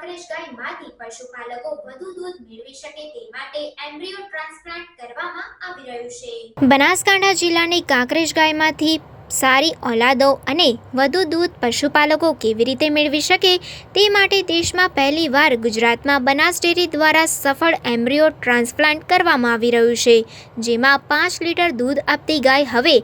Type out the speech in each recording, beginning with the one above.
કાંકરેજ ગાયમાંથી પશુપાલકો વધુ દૂધ મેળવી શકે તે માટે એમ્બ્રિયો ટ્રાન્સપ્લાન્ટ કરવામાં આવી રહ્યું છે. બનાસકાંઠા જિલ્લાની કાંકરેજ ગાયમાંથી સારી ઓલાદો અને વધુ દૂધ પશુપાલકો કેવી રીતે મેળવી શકે તે માટે દેશમાં પહેલીવાર ગુજરાતમાં બનાસ ડેરી દ્વારા સફળ એમ્બ્રિયો ટ્રાન્સપ્લાન્ટ કરવામાં આવી રહ્યું છે, જેમાં પાંચ લીટર દૂધ આપતી ગાય હવે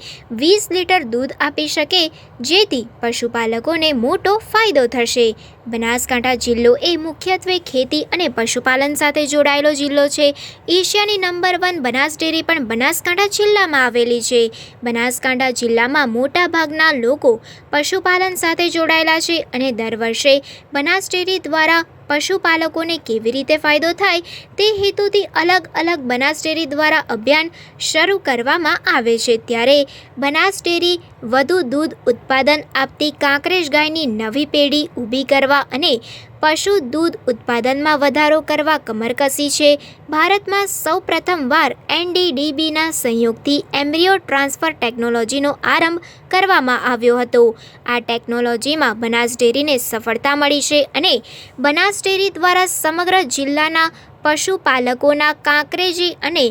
વીસ લીટર દૂધ આપી શકે, જેથી પશુપાલકોને મોટો ફાયદો થશે. બનાસકાંઠા જિલ્લો એ મુખ્યત્વે ખેતી અને પશુપાલન સાથે જોડાયેલો જિલ્લો છે. એશિયાની નંબર વન બનાસ ડેરી પણ બનાસકાંઠા જિલ્લામાં આવેલી છે. બનાસકાંઠા જિલ્લામાં મોટા ભાગના લોકો પશુપાલન સાથે જોડાયેલા છે અને દર વર્ષે બનાસ ડેરી દ્વારા પશુપાલકોને કેવી રીતે ફાયદો થાય તે હેતુથી અલગ અલગ બનાસ ડેરી દ્વારા અભિયાન શરૂ કરવામાં આવે છે. ત્યારે બનાસ ડેરી વધુ દૂધ ઉત્પાદન આપતી કાંકરેજ ગાયની નવી પેઢી ઊભી કરવા અને પશુ દૂધ ઉત્પાદનમાં વધારો કરવા કમરકસી છે. ભારતમાં સૌ પ્રથમવાર એનડીડીબીના સંયોગથી એમ્બ્રિયો ટ્રાન્સફર ટેકનોલોજીનો આરંભ કરવામાં આવ્યો હતો. આ ટેકનોલોજીમાં બનાસ ડેરીને સફળતા મળી છે અને બનાસ ડેરી દ્વારા સમગ્ર જિલ્લાના પશુપાલકોના કાંકરેજી અને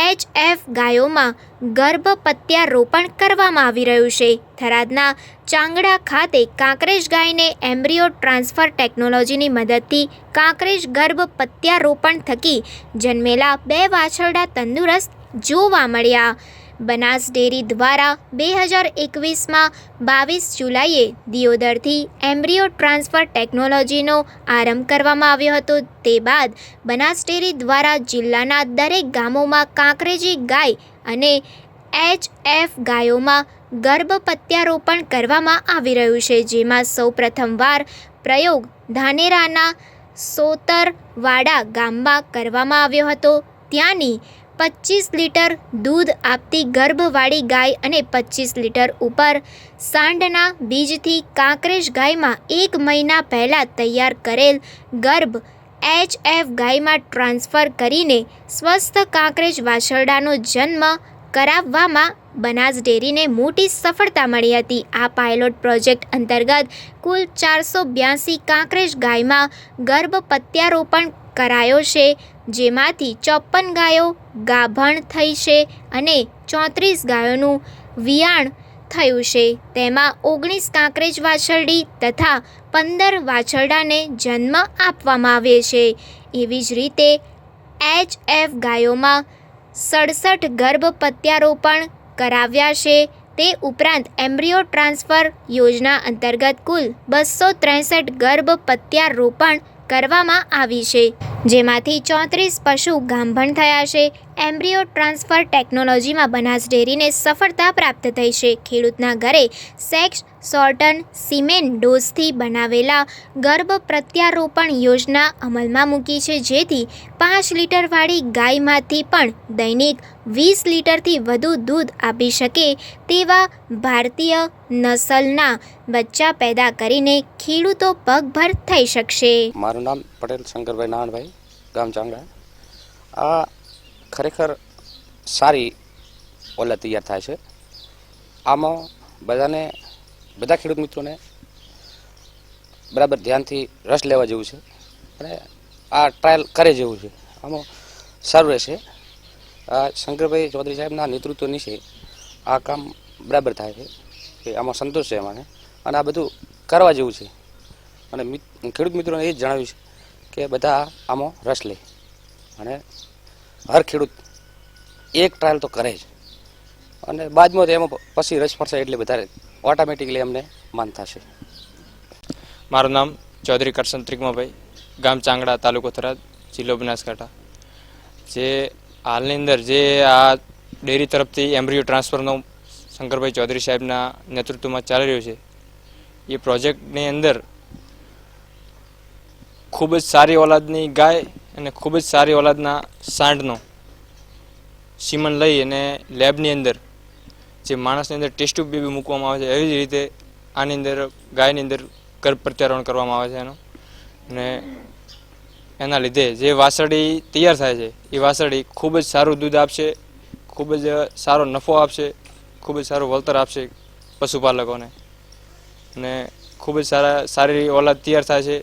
એચ એફ ગાયોમાં ગર્ભપત્યારોપણ કરવામાં આવી રહ્યું છે. થરાદના ચાંગડા ખાતે કાંકરેજ ગાયને એમ્બ્રિયો ટ્રાન્સફર ટેકનોલોજીની મદદથી કાંકરેજ ગર્ભપત્યારોપણ થકી જન્મેલા બે વાછરડા તંદુરસ્ત જોવા મળ્યા. બનાસ ડેરી દ્વારા બે હજાર એકવીસમાં બાવીસ જુલાઈએ દિયોદરથી એમ્બ્રિયો ટ્રાન્સફર ટેકનોલોજીનો આરંભ કરવામાં આવ્યો હતો. તે બાદ બનાસ ડેરી દ્વારા જિલ્લાના દરેક ગામોમાં કાંકરેજી ગાય અને એચ એફ ગાયોમાં ગર્ભપત્યારોપણ કરવામાં આવી રહ્યું છે, જેમાં સૌ પ્રથમવાર પ્રયોગ ધાનેરાના સોતરવાડા ગામમાં કરવામાં આવ્યો હતો. ત્યાંની પચીસ લીટર દૂધ આપતી ગર્ભવાળી ગાય અને પચીસ લીટર ઉપર સાંડના બીજથી કાંકરેજ ગાયમાં એક મહિના પહેલાં તૈયાર કરેલ ગર્ભ એચ એફ ગાયમાં ટ્રાન્સફર કરીને સ્વસ્થ કાંકરેજ વાછરડાનો જન્મ કરાવવામાં બનાસ ડેરીને મોટી સફળતા મળી હતી. આ પાયલોટ પ્રોજેક્ટ અંતર્ગત કુલ ચારસો બ્યાસી કાંકરેજ ગાયમાં ગર્ભ પ્રત્યારોપણ કરાયો છે. જેમાંથી ચોપન ગાયો ગાભણ થઈ છે અને ચોત્રીસ ગાયોનું વિયાણ થયું છે. તેમાં ઓગણીસ કાંકરેજ વાછરડી તથા પંદર વાછરડાને જન્મ આપવામાં આવે છે. એવી જ રીતે એચ એફ ગાયોમાં સડસઠ ગર્ભપત્યારોપણ કરાવ્યા છે. તે ઉપરાંત એમ્બ્રિયો ટ્રાન્સફર યોજના અંતર્ગત કુલ બસો ત્રેસઠ ગર્ભપત્યારોપણ કરવામાં આવી છે. જેમાંથી ચોત્રીસ પશુ ગામભણ થયા છે. એમ્બ્રિયો ટ્રાન્સફર ટેકનોલોજીમાં બનાસ ડેરીને સફળતા પ્રાપ્ત થઈ છે. ખેડૂતના ઘરે સેક્સ, સોર્ટન, સિમેન્ટ ડોઝથી બનાવેલા ગર્ભ પ્રત્યારોપણ યોજના અમલમાં મૂકી છે. જેથી પાંચ લીટરવાળી ગાયમાંથી પણ દૈનિક વીસ લીટરથી વધુ દૂધ આપી શકે તેવા ભારતીય નસલના બચ્ચા પેદા કરીને ખેડૂતો પગભર થઈ શકશે. મારું નામ પટેલ શંકરભાઈ નાણભાઈ, ગામ ચાંગડા. આ ખરેખર સારી ઓલા તૈયાર થાય છે. આમાં બધાને, બધા ખેડૂત મિત્રોને બરાબર ધ્યાનથી રસ લેવા જેવું છે અને આ ટ્રાયલ કરે જેવું છે. આમાં સારું રહેશે. આ શંકરભાઈ ચૌધરી સાહેબના નેતૃત્વ નીચે આ કામ બરાબર થાય છે કે આમાં સંતોષ છે અમારે અને આ બધું કરવા જેવું છે. અને ખેડૂત મિત્રોને એ જ જણાવ્યું છે કે બધા આમાં રસ લે. અને હર ખેડૂત એક ટ્રાયલ તો કરે જ. અને બાદમાં તો એમાં પછી રસ પડશે એટલે વધારે ઓટોમેટિકલી અમને માન થશે. મારું નામ ચૌધરી કરશન ત્રિકમાભાઈ, ગામ ચાંગડા, તાલુકો થરાદ, જિલ્લો બનાસકાંઠા. જે હાલની અંદર જે આ ડેરી તરફથી એમ્બ્રિયો ટ્રાન્સફરનો શંકરભાઈ ચૌધરી સાહેબના નેતૃત્વમાં ચાલી રહ્યો છે. એ પ્રોજેક્ટની અંદર ખૂબ જ સારી ઓલાદની ગાય અને ખૂબ જ સારી ઓલાદના સાંઢનો સીમન લઈ અને લેબની અંદર જે માણસની અંદર ટેસ્ટ ટ્યુબ બી મૂકવામાં આવે છે, એવી જ રીતે આની અંદર ગાયની અંદર ગર્ભ પ્રત્યારોપણ કરવામાં આવે છે એનું. અને એના લીધે જે વાસળી તૈયાર થાય છે, એ વાસળી ખૂબ જ સારું દૂધ આપશે, ખૂબ જ સારો નફો આપશે, ખૂબ જ સારું વળતર આપશે પશુપાલકોને. અને ખૂબ જ સારા સારી ઓલાદ તૈયાર થાય છે